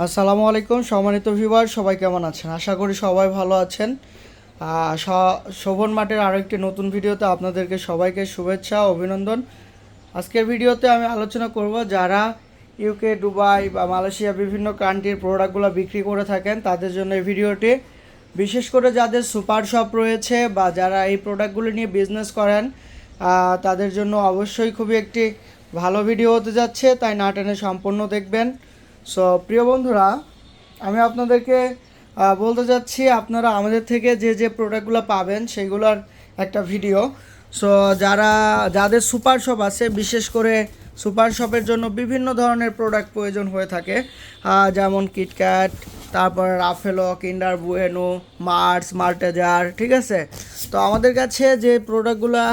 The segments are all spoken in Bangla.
আসসালামু আলাইকুম, সম্মানিত ভিউয়ার সবাই কেমন আছেন? আশা করি সবাই ভালো আছেন। শোভন মাঠের আরও একটি নতুন ভিডিওতে আপনাদেরকে সবাইকে শুভেচ্ছা, অভিনন্দন। আজকের ভিডিওতে আমি আলোচনা করব যারা ইউকে দুবাই বা মালয়েশিয়া বিভিন্ন কান্ট্রির প্রোডাক্টগুলো বিক্রি করে থাকেন, তাদের জন্য এই ভিডিওটি। বিশেষ করে যাদের সুপার শপ রয়েছে বা যারা এই প্রোডাক্টগুলো নিয়ে বিজনেস করেন তাদের জন্য অবশ্যই খুবই একটি ভালো ভিডিও হতে যাচ্ছে। তাই না টেনে সম্পূর্ণ দেখবেন। সো প্রিয় বন্ধুরা, আমি আপনাদেরকে বলতে চাচ্ছি আপনারা আমাদের থেকে যে যে প্রোডাক্টগুলো পাবেন, সেগুলোর একটা ভিডিও সো যারা, যাদের সুপার শপ আছে, বিশেষ করে সুপার শপের জন্য বিভিন্ন ধরনের প্রোডাক্ট প্রয়োজন হয়ে থাকে। যেমন কিটক্যাট তারপর রাফেলো কিন্ডার বুয়েনো মার্স মার্টেজার ঠিক আছে? তো আমাদের কাছে যে প্রোডাক্টগুলো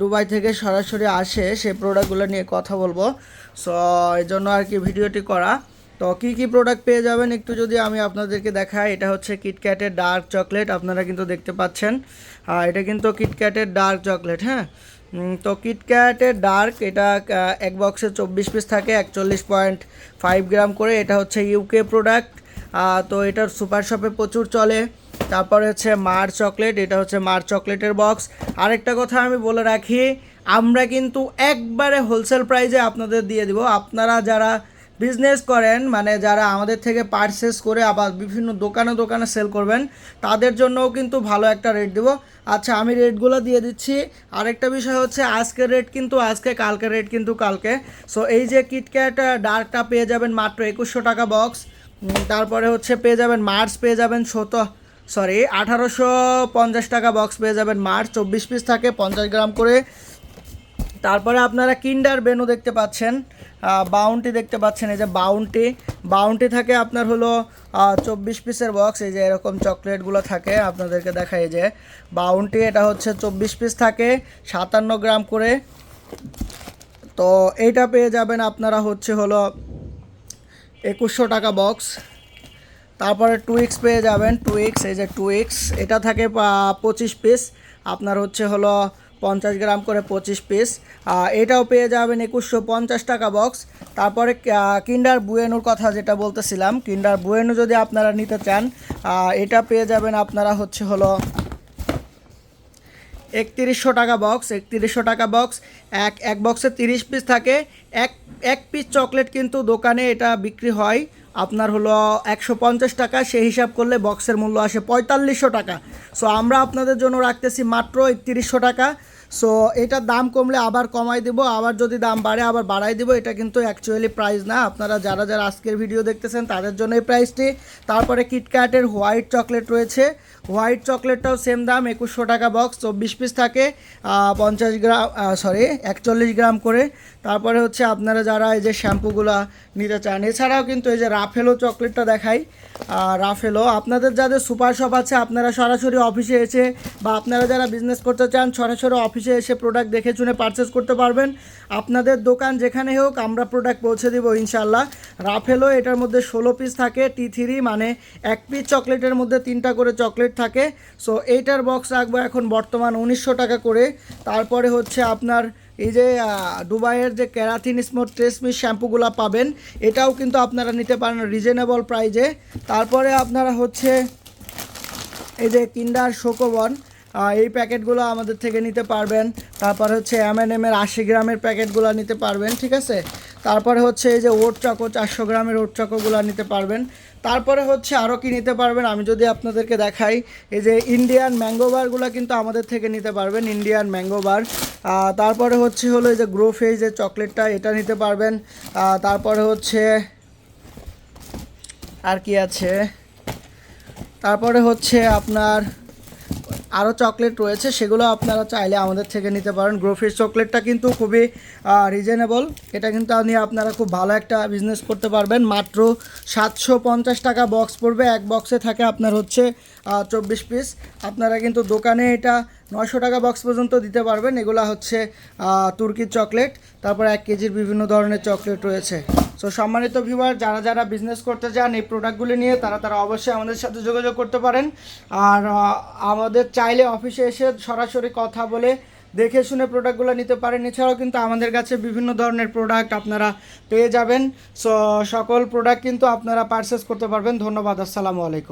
দুবাই থেকে সরাসরি আসে সেই প্রোডাক্টগুলো নিয়ে কথা বলব। সো এই জন্য আর কি ভিডিওটি করা। তো কী কী প্রোডাক্ট পেয়ে যাবেন? একটু যদি আমি আপনাদেরকে দেখাই, এটা হচ্ছে কিটক্যাটের ডার্ক চকলেট আপনারা কিন্তু দেখতে পাচ্ছেন। আর এটা কিন্তু কিটক্যাটের ডার্ক চকলেট হ্যাঁ? তো কিটক্যাটের ডার্ক এটা এক বক্সে চব্বিশ পিস থাকে, একচল্লিশ পয়েন্ট ফাইভ গ্রাম করে। এটা হচ্ছে ইউকে প্রোডাক্ট তো এটার সুপার শপে প্রচুর চলে। তারপরে হচ্ছে মার চকলেট এটা হচ্ছে মার চকলেটের বক্স আরেকটা কথা আমি বলে রাখি, আমরা কিন্তু একবারে হোলসেল প্রাইজে আপনাদের দিয়ে দিব। আপনারা যারা বিজনেস করেন মানে যারা আমাদের থেকে পারচেস করে আবার বিভিন্ন দোকানে দোকানে সেল করবেন, তাদের জন্যও কিন্তু ভালো একটা রেট দেবো। আচ্ছা আমি রেটগুলো দিয়ে দিচ্ছি। আরেকটা বিষয় হচ্ছে, আজকের রেট কিন্তু আজকে, কালকের রেট কিন্তু কালকে। সো এই যে কিটক্যাট ডার্কটা পেয়ে যাবেন মাত্র একুশশো টাকা বক্স তারপরে হচ্ছে পেয়ে যাবেন মার্চ পেয়ে যাবেন শত সরি আঠারোশো পঞ্চাশ টাকা বক্স পেয়ে যাবেন মার্চ চব্বিশ পিস থাকে, পঞ্চাশ গ্রাম করে। তারপরে আপনারা কিন্ডার বেনু দেখতে পাচ্ছেন বাউন্টি দেখতে পাচ্ছেন, এই যে বাউন্টি বাউন্টি থাকে আপনার হলো চব্বিশ পিসের বক্স এই যে এরকম চকলেটগুলো থাকে, আপনাদেরকে দেখাই যে। বাউন্টি এটা হচ্ছে চব্বিশ পিস থাকে, সাতান্ন গ্রাম করে। তো এইটা পেয়ে যাবেন আপনারা হচ্ছে হলো একুশশো টাকা বক্স তারপরে টুইক্স পেয়ে যাবেন টুইক্স এই যে টুইক্স এটা থাকে পঁচিশ পিস আপনার হচ্ছে হলো পঞ্চাশ গ্রাম করে পঁচিশ পিস এটাও পেয়ে যাবেন একুশশো পঞ্চাশ টাকা বক্স তারপরে কিন্ডার বুয়েনুর কথা যেটা বলতেছিলাম, কিন্ডার বুয়েনু যদি আপনারা নিতে চান এটা পেয়ে যাবেন আপনারা হচ্ছে হলো একত্রিশশো টাকা বক্স একত্রিশশো টাকা বক্স এক এক বক্সে তিরিশ পিস থাকে। এক এক পিস চকলেট কিন্তু দোকানে এটা বিক্রি হয়। আপনার হলো একশো পঞ্চাশ টাকা সেই হিসাব করলে বক্সের মূল্য আসে পঁয়তাল্লিশশো টাকা। সো আমরা আপনাদের জন্য রাখতেছি মাত্র একত্রিশশো টাকা। সো এটার দাম কমলে আবার কমাই দেব, আবার যদি দাম বাড়ে আবার বাড়াই দেবো, এটা কিন্তু অ্যাকচুয়ালি প্রাইস না। আপনারা যারা যারা আজকের ভিডিও দেখতেছেন, তাদের জন্য এই প্রাইসটি তারপরে কিটক্যাটের হোয়াইট চকলেট রয়েছে। হোয়াইট চকলেটটাও সেম দাম, একুশশো টাকা বক্স চব্বিশ পিস থাকে। পঞ্চাশ গ্রাম সরি একচল্লিশ গ্রাম করে। তারপরে হচ্ছে আপনারা যারা এই যে শ্যাম্পুগুলো নিতে চান, এছাড়াও কিন্তু এই যে রাফেলো চকলেটটা দেখাই। রাফেলো আপনাদের যাদের সুপার শপ আছে, আপনারা সরাসরি অফিসে এসে বা আপনারা যারা বিজনেস করতে চান, সরাসরি অফিসে এসে প্রোডাক্ট দেখে শুনে পারচেস করতে পারবেন। আপনাদের দোকান যেখানে হোক, আমরা প্রোডাক্ট পৌঁছে দিব ইনশাল্লাহ রাফেলো এটার মধ্যে ষোলো পিস থাকে টি থ্রি মানে এক পিস চকলেটের মধ্যে তিনটা করে চকলেট থাকে। সো এইটার বক্স রাখব এখন বর্তমান উনিশশো টাকা করে। তারপরে হচ্ছে আপনার এই যে দুবাইয়ের যে ক্যারাথিন স্মোথ ট্রেসমি শ্যাম্পুগুলো পাবেন, এটাও কিন্তু আপনারা নিতে পারেন রিজনেবল প্রাইজে তারপরে আপনারা হচ্ছে এই যে কিন্ডার শোকবন এই প্যাকেটগুলো আমাদের থেকে নিতে পারবেন। তারপর হচ্ছে এম এন এর আশি গ্রামের প্যাকেটগুলো নিতে পারবেন, ঠিক আছে? তারপরে হচ্ছে এই যে ওট চকো, চারশো গ্রামের ওট চকোগুলো নিতে পারবেন। তারপরে হচ্ছে আরও কি নিতে পারবেন, আমি যদি আপনাদেরকে দেখাই। এই যে ইন্ডিয়ান ম্যাঙ্গো বারগুলো কিন্তু আমাদের থেকে নিতে পারবেন ইন্ডিয়ান ম্যাঙ্গো বার তারপরে হচ্ছে হলো এই যে গ্রো ফেজ যে চকলেটটা এটা নিতে পারবেন। তারপরে হচ্ছে আর কি আছে? তারপরে হচ্ছে আপনার আরও চকলেট রয়েছে, সেগুলো আপনারা চাইলে আমাদের থেকে নিতে পারেন। গ্রোফির চকলেটটা কিন্তু খুবই রিজনেবল এটা কিন্তু আপনি, আপনারা খুব ভালো একটা বিজনেস করতে পারবেন। মাত্র সাতশো পঞ্চাশ টাকা বক্স পড়বে। এক বক্সে থাকে আপনার হচ্ছে চব্বিশ পিস আপনারা কিন্তু দোকানে এটা নয়শো টাকা বক্স পর্যন্ত দিতে পারবেন। এগুলা হচ্ছে তুর্কির চকলেট তারপর এক কেজির বিভিন্ন ধরনের চকলেট রয়েছে। সো সম্মানিত ভিউয়ার যারা যারা বিজনেস করতে চান এই প্রোডাক্টগুলি নিয়ে, তারা তারা অবশ্যই আমাদের সাথে যোগাযোগ করতে পারেন। আর আমাদের চাইলে অফিসে এসে সরাসরি কথা বলে দেখে শুনে প্রোডাক্টগুলো নিতে পারেন। এছাড়াও কিন্তু আমাদের কাছে বিভিন্ন ধরনের প্রোডাক্ট আপনারা পেয়ে যাবেন। সো সকল প্রোডাক্ট কিন্তু আপনারা পারচেস করতে পারবেন। ধন্যবাদ, আসসালামু আলাইকুম।